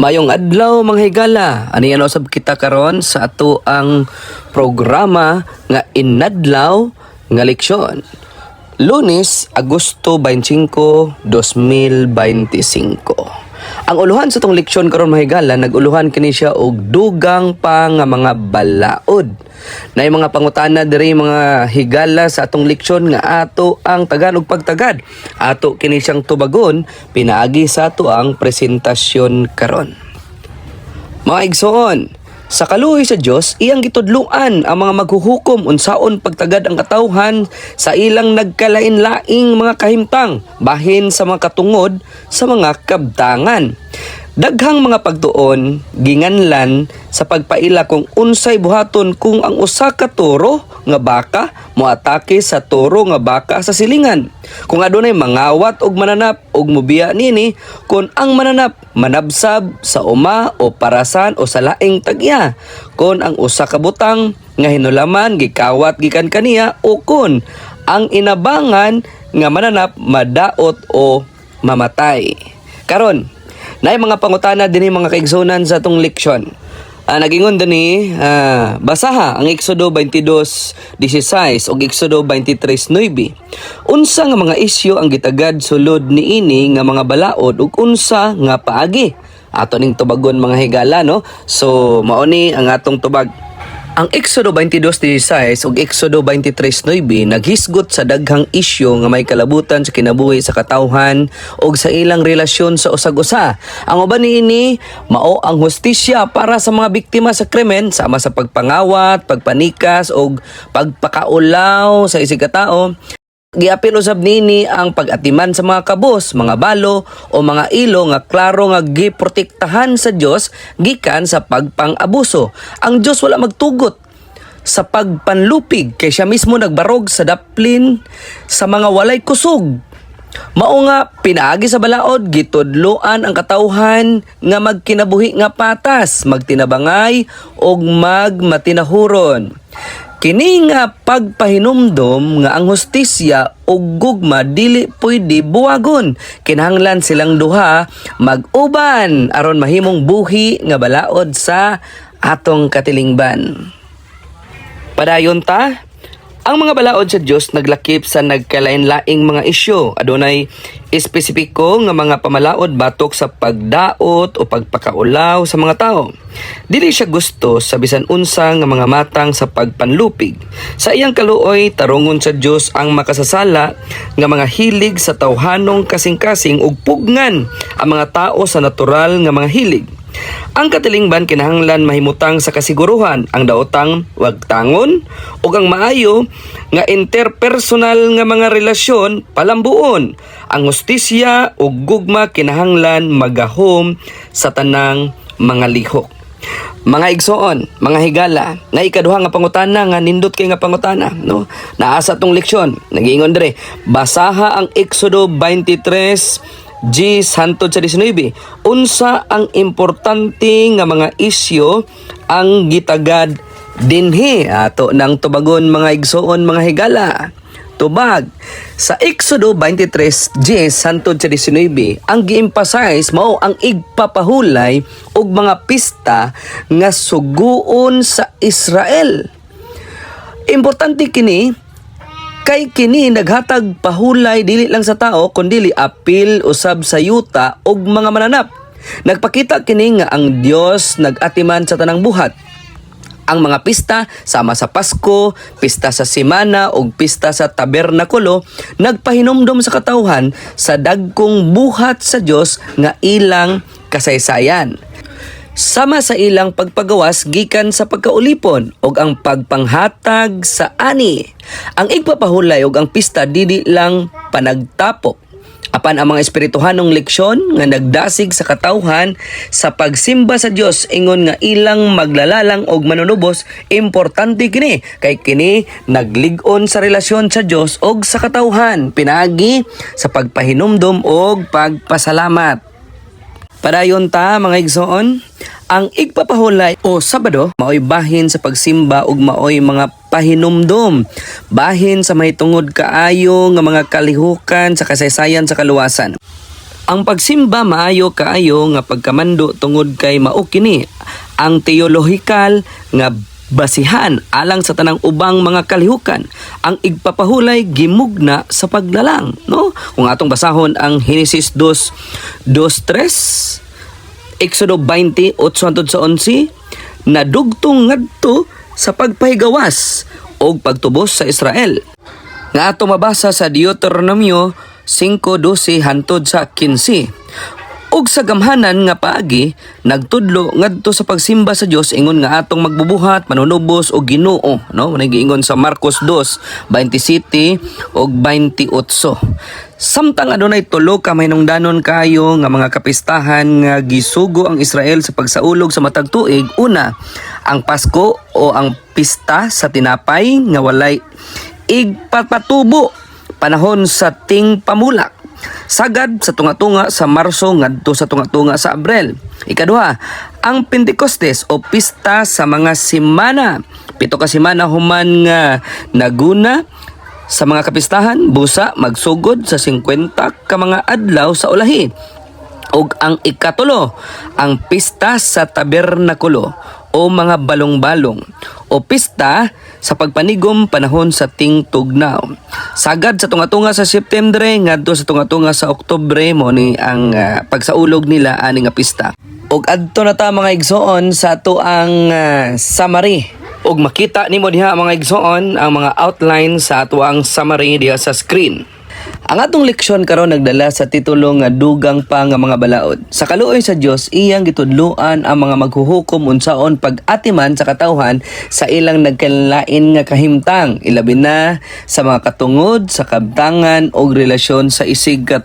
Mayong adlaw mga higala, ani ano sab kita karon sa ato ang programa nga inadlaw nga leksyon. Lunes, Agosto 25, 2025. Ang uluhan sa tong leksyon karon mga higala, naguluhan kini siya og dugang pa nga mga balaod. Na mga pangutana diri mga higala sa atong leksyon nga ato ang tagad ug pagtagad. Ato kini siyang tubagon pinaagi sa ato ang presentasyon karon. Mga igsoon, sa kaluoy sa Dios iyang gitudluan ang mga maghuhukom unsaon pagtagad ang katawhan sa ilang nagkalain-laing mga kahimtang bahin sa mga katungod sa mga kabtangan. Daghang mga pagtuon ginganlan sa pagpaila kung unsay buhaton kung ang usa ka toro nga baka moatake sa toro nga baka sa silingan. Kung adunay mangawat og mananap og mubiya nini kung ang mananap manabsab sa uma o parasan o sa laing tagya. Kung ang usa ka butang nga hinulaman gikawat gikan kaniya o kun ang inabangan nga mananap madaot o mamatay. Karon, Nay mga pangutana dinhi mga kaigsunan sa tong leksyon. Ah, nagingon dini ah, basaha ang Exodo 22:16 ug Exodo 23:9. Unsa nga mga isyu ang gitagad sulod niini nga mga balaod ug unsa nga paagi? Ato ning tubagon mga higala no. So mao ni ang atong tubag ang Exodo 22.16 ug Exodo 23.9 naghisgot sa daghang isyu nga may kalabutan sa kinabuhi sa katawhan ug sa ilang relasyon sa usag-usa. Ang uban niini mao ang hustisya para sa mga biktima sa krimen sama sa pagpangawat, pagpanikas ug pagpakaulaw sa isig katao. Giapil usab nini ang pag-atiman sa mga kabos, mga balo o mga ilo nga klaro nga giprotektahan sa Dios gikan sa pagpang-abuso. Ang Dios wala magtugot sa pagpanlupig kay siya mismo nagbarog sa daplin sa mga walay kusog. Mao nga pinaagi sa balaod gitudloan ang katawhan nga magkinabuhi nga patas, magtinabangay ug magmatinahuron. Kini nga pagpahinumdom nga ang hustisya ug gugma dili pwede buwagon. Kinahanglan silang duha mag-uban aron mahimong buhi nga balaod sa atong katilingban. Padayon ta, ang mga balaod sa Dios naglakip sa nagkalain-laing mga isyu. Adunay espesipiko nga mga pamalaod batok sa pagdaot o pagpakaulaw sa mga tao. Dili siya gusto sa bisan unsa nga mga matang sa pagpanlupig. Sa iyang kaluoy tarungon sa Dios ang makasasala nga mga hilig sa tawhanong kasing-kasing ug pugngan ang mga tao sa natural nga mga hilig. Ang katilingban kinahanglan mahimutang sa kasiguruhan ang daotang wag tangon ug ang maayo nga interpersonal nga mga relasyon palambuon. Ang hustisya ug gugma kinahanglan magahom sa tanang mga lihok. Mga igsoon, mga higala, na ikaduha nga pangutana nga nindot kay nga pangutana, no? Naasa tong leksyon, nagiingon dire, basaha ang Exodo 23 G. Santo sa 19. Unsa ang importante nga mga isyo ang gitagad dinhi ato ng tubagon mga igsoon mga higala. Tubag. Sa Exodo 23, G. Santo sa 19, ang gi-emphasize mao ang igpapahulay og mga pista nga suguon sa Israel. Importante kini Kay kini naghatag pahulay dili lang sa tao kundi apil usab sa yuta ug mga mananap. Nagpakita kini nga ang Dios nagatiman sa tanang buhat. Ang mga pista sama sa Pasko, pista sa Simana ug pista sa Tabernakulo nagpahinumdom sa katawhan sa dagkong buhat sa Dios nga ilang kasaysayan sama sa ilang pagpagawas gikan sa pagkaulipon ug ang pagpanghatag sa ani. Ang igpapahulay ug ang pista dili lang panagtapok apan ang mga espirituhanong leksyon nga nagdasig sa katawhan sa pagsimba sa Dios ingon nga ilang maglalalang og manunubos importante kini. Kay kini naglig-on sa relasyon sa Dios og sa katawhan. Pinagi sa pagpahinumdom og pagpasalamat Padayon ta mga igsoon, ang igpapahulay o Sabado maoy bahin sa pagsimba ug maoy mga pahinumdom. Bahin sa mahitungod kaayo nga mga kalihukan sa kasaysayan sa kaluwasan. Ang pagsimba maayo kaayo nga pagkamando tungod kay mao kini ang teolohikal nga basihan alang sa tanang ubang mga kalihukan. Ang igpapahulay gimugna sa paglalang no? Kung atong basahon ang Genesis 2 2:3 Exodo 20 8 sa 11 na dugtong ngadto sa pagpahigawas o pagtubos sa Israel. Nga ato mabasa sa Deuteronomio 5:12 hantod sa 15 ug sa gamhanan nga paagi nagtudlo ngadto sa pagsimba sa Dios ingon nga atong magbubuhat manunubos og Ginoo no? Manay giingon sa Marcos 2 27 ug 28 Samtang adunay tulo ka mahinungdanon kayo nga mga kapistahan nga gisugo ang Israel sa pagsaulog sa matag tuig. Una ang Pasko o ang pista sa tinapay nga walay igpapatubo panahon sa ting pamulak sagad sa tunga-tunga sa Marso ngadto sa tunga-tunga sa Abril. Ikaduha, ang Pentecostes o pista sa mga simana. Pito ka simana human nga naguna sa mga kapistahan, busa magsugod sa 50 ka mga adlaw sa ulahi. Og ang ikatulo, ang pista sa tabernakulo o mga balong-balong o pista sa pagpanigom panahon sa ting tugnaw. Sagad sa tunga-tunga sa September ngadto sa tunga-tunga sa Oktubre mo ni ang ah, pagsaulog nila ani nga pista. Og adto na ta mga igsoon sa ato ang ah, summary. Og makita nimo diha mga igsoon ang mga outline sa ato ang summary diha sa screen. Ang atong leksyon karon nagdala sa titulo nga dugang pa nga mga balaod. Sa kaluoy sa Dios iyang gitudloan ang mga maghuhukom unsaon pag-atiman sa katawhan sa ilang nagkalain nga kahimtang ilabi na sa mga katungod sa kabtangan o relasyon sa isig ka.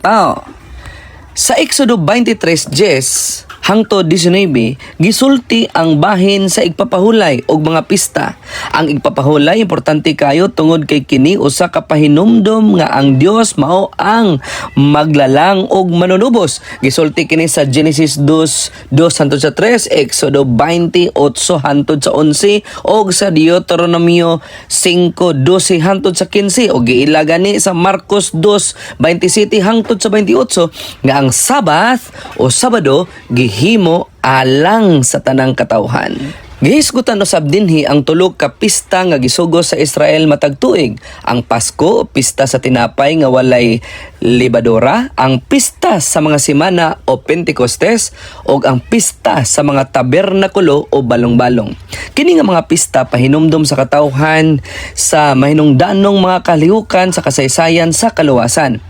Sa Exodo 23:10 hangtod 19 gisulti ang bahin sa igpapahulay og mga pista. Ang igpapahulay importante kayo tungod kay kini usa ka pahinumdom nga ang Dios mao ang maglalang og manunubos. Gisulti kini sa Genesis 2 2 hangtod sa 3, Exodo 28 hangtod sa 11 og sa Deuteronomio 5:12 hangtod sa 15 og giila gani sa Marcos 2 27 hangtod sa 28 nga ang Sabath o Sabado gihimo alang sa tanang katawhan. Gihisgutan usab dinhi ang tulo ka pista nga gisugo sa Israel matag tuig. Ang Pasko o pista sa tinapay nga walay libadora, ang pista sa mga simana o Pentecostes ug ang pista sa mga tabernakulo o balong-balong. Kini nga mga pista pahinumdom sa katawhan sa mahinungdanong mga kalihukan sa kasaysayan sa kaluwasan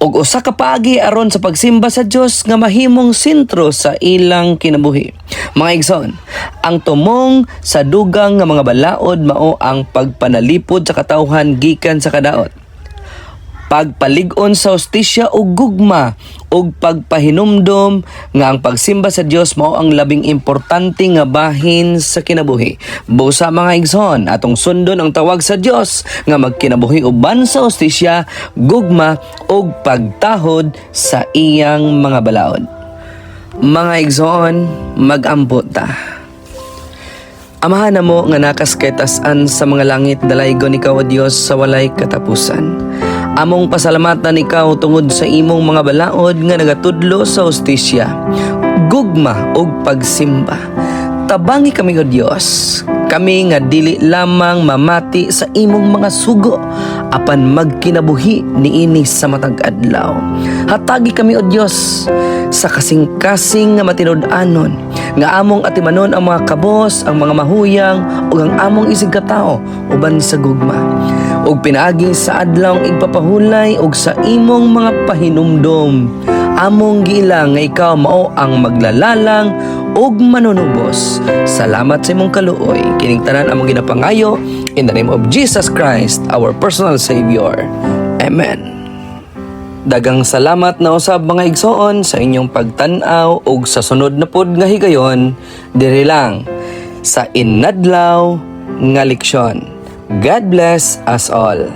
ug usa ka paagi aron sa pagsimba sa Dios nga mahimong sentro sa ilang kinabuhi. Mga igsoon, ang tumong sa dugang nga mga balaod mao ang pagpanalipod sa katawhan gikan sa kadaot pagpalig-on sa hostisya o gugma ug pagpahinumdom nga ang pagsimba sa Dios mao ang labing importante nga bahin sa kinabuhi. Busa mga igsoon, atong sundon ang tawag sa Dios nga magkinabuhi uban sa hostisya, gugma ug pagtahod sa iyang mga balaod. Mga igsoon, mag-ambot ta. Amahan na mo nga nakas kay sa mga langit dalaygon ikaw o Dios sa walay katapusan. Among pasalamatan ikaw tungod sa imong mga balaod nga nagatudlo sa hostisya, gugma ug pagsimba. Tabangi kami o Dios, kami nga dili lamang mamati sa imong mga sugo apan magkinabuhi niini sa matag adlaw. Hatagi kami o Dios sa kasing-kasing nga matinud-anon nga among atimanon ang mga kabos, ang mga mahuyang ug ang among isig katao uban sa gugma. Ug pinaagi sa adlaw igpapahulay ug sa imong mga pahinumdom. Among giilang nga ikaw mao ang maglalalang ug manunubos. Salamat sa imong kaluoy. Kining tanan among ginapangayo in the name of Jesus Christ, our personal Savior. Amen. Dagang salamat na usab mga igsoon sa inyong pagtan-aw ug sa sunod na pod nga higayon diri lang sa inadlaw nga leksyon. God bless us all.